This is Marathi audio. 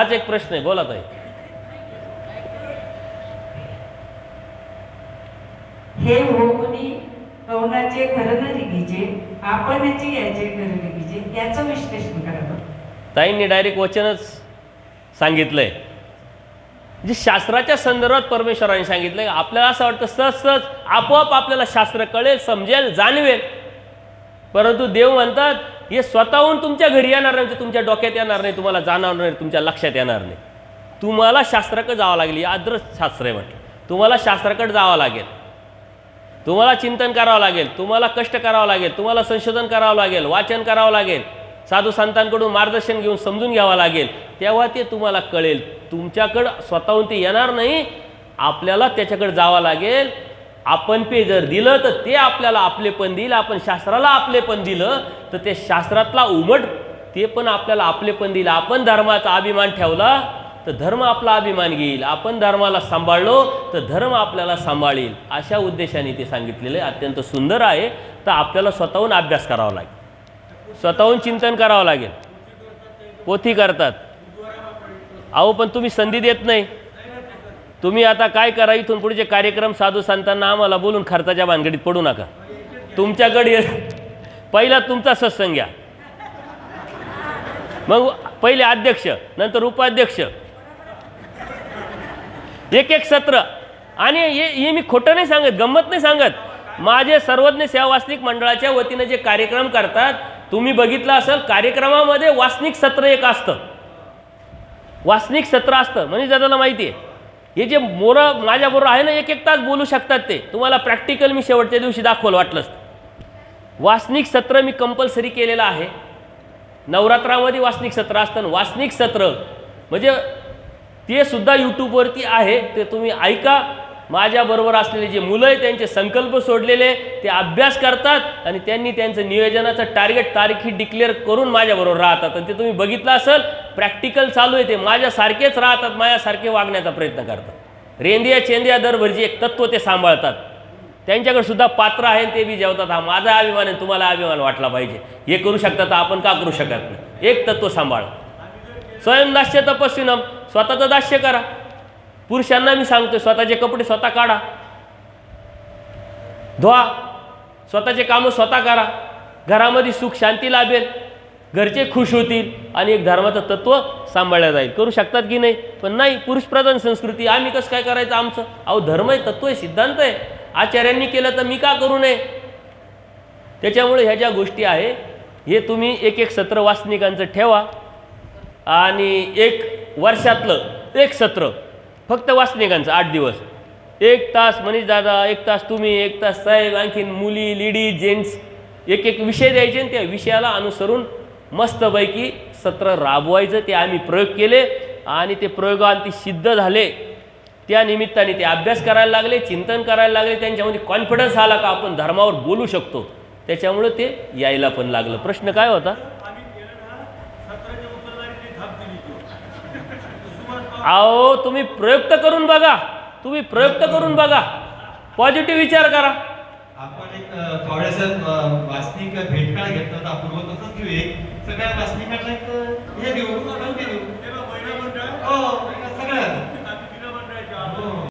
हाच एक प्रश्न आहे बोला ताई. हे होऊनी कवनाचे खरं रिगीचे आपणची याचे खरं रिगीचे याचं विश्लेषण करावं ताईंनी डायरेक्ट वचनच सांगितलंय. जे शास्त्राच्या संदर्भात परमेश्वराने सांगितलंय आपल्याला असं वाटतं सहज सहज आपोआप आपल्याला शास्त्र कळेल समजेल जाणवेल. परंतु देव म्हणतात हे स्वतःहून तुमच्या घरी येणार नाही म्हणजे तुमच्या डोक्यात येणार नाही तुम्हाला जाणवणार नाही तुमच्या लक्षात येणार नाही. तुम्हाला शास्त्राकडे जावं लागेल हे आदर्श शास्त्र आहे म्हटलं. तुम्हाला शास्त्राकडे जावं लागेल. तुम्हाला चिंतन करावं लागेल तुम्हाला कष्ट करावं लागेल तुम्हाला संशोधन करावं लागेल वाचन करावं लागेल साधू संतांकडून मार्गदर्शन घेऊन समजून घ्यावं लागेल. तेव्हा ते तुम्हाला कळेल. तुमच्याकडं स्वतःहून ते येणार नाही आपल्याला त्याच्याकडे जावं लागेल. आपण पे जर दिलं तर ते आपल्याला आपले पण देईल आपण शास्त्राला आपले पण दिलं तर ते शास्त्रातला उमट ते पण आपल्याला आपले पण देईल. आपण धर्माचा अभिमान ठेवला तर धर्म आपला अभिमान घेईल. आपण धर्माला सांभाळलो तर धर्म आपल्याला सांभाळील. अशा उद्देशाने ते सांगितलेलं आहे. अत्यंत सुंदर आहे. तर आपल्याला स्वतःहून अभ्यास करावा लागेल. स्वतःहून चिंतन करावं लागेल. पोथी करतात. अहो पण तुम्ही संधी देत नाही. तुम्ही आता काय करा इथून पुढचे कार्यक्रम साधू संतांना आम्हाला बोलून खर्चाच्या भानगडीत पडू नका. तुमच्याकडे पहिला तुमचा सत्संग घ्या. मग पहिले अध्यक्ष नंतर उपाध्यक्ष. एक एक सत्र. आणि हे हे मी खोटं नाही सांगत गंमत नाही सांगत. माझे सर्वज्ञ सेवा वासनिक मंडळाच्या वतीनं जे कार्यक्रम करतात तुम्ही बघितलं असेल कार्यक्रमामध्ये वासनिक सत्र एक असतं. वासनिक सत्र असतं म्हणजे ज्याला माहिती आहे. हे जे मोरं माझ्याबरोबर आहे ना एक एक तास बोलू शकतात ते. तुम्हाला प्रॅक्टिकल मी शेवटच्या दिवशी दाखवलं वाटलंच. वासनिक सत्र मी कंपल्सरी केलेलं आहे. नवरात्रामध्ये वासनिक सत्र असतं वासनिक सत्र म्हणजे ते सुद्धा यूट्यूबवरती आहे. ते तुम्ही ऐका. माझ्याबरोबर असलेले जे मुलं आहे त्यांचे संकल्प सोडलेले ते अभ्यास करतात आणि त्यांनी त्यांचं नियोजनाचं टार्गेट तारीखी डिक्लेअर करून माझ्याबरोबर राहतात. आणि ते तुम्ही बघितलं असेल प्रॅक्टिकल चालू आहे ते. माझ्यासारखेच राहतात माझ्यासारखे वागण्याचा प्रयत्न करतात. रेंदिया चेंदिया दरभरची एक तत्व ते सांभाळतात. त्यांच्याकडे सुद्धा पात्र आहे ते बी जेवतात. हा माझा अभिमान आहे तुम्हाला अभिमान वाटला पाहिजे. हे करू शकतात तर आपण का करू शकत नाही? एक तत्व सांभाळ. स्वयंदास्य तपस्विनम स्वतःचं दास्य करा. पुरुषांना मी सांगतो स्वतःचे कपडे स्वतः काढा. धुवा. स्वतःचे कामं स्वतः करा. घरामध्ये सुख शांती लाभेल. घरचे खुश होतील आणि एक धर्माचं तत्व सांभाळलं जाईल. करू शकतात की नाही? पण नाही पुरुषप्रधान संस्कृती आम्ही कसं काय करायचं आमचं? अहो धर्म आहे तत्व आहे सिद्धांत आहे. आचार्यांनी केलं तर मी का करू नये? त्याच्यामुळे ह्या ज्या गोष्टी आहे हे तुम्ही एक एक सत्र वासनिकांचं ठेवा आणि एक वर्षातलं एक सत्र फक्त वासनिकांचं आठ दिवस. एक तास मनीष दादा एक तास तुम्ही एक तास साहेब आणखीन मुली लेडीज जेंट्स एक एक विषय द्यायचे आणि त्या विषयाला अनुसरून मस्तपैकी सत्र राबवायचं ते आम्ही प्रयोग केले आणि ते प्रयोगांती सिद्ध झाले. त्या निमित्ताने ते अभ्यास करायला लागले चिंतन करायला लागले त्यांच्यामध्ये कॉन्फिडन्स आला का आपण धर्मावर बोलू शकतो. त्याच्यामुळं ते यायला पण लागलं. प्रश्न काय होता? अहो तुम्ही प्रयोग तर करून बघा. तुम्ही प्रयोग तर करून बघा. पॉझिटिव्ह विचार करा. आपण एक थोड्यास वासनिक भेटकाळ घेतला तर अपूर्व तसंच घेऊ एक सगळ्या वासनिकांना एक हे देऊ आपण देऊ. हो सगळ्यात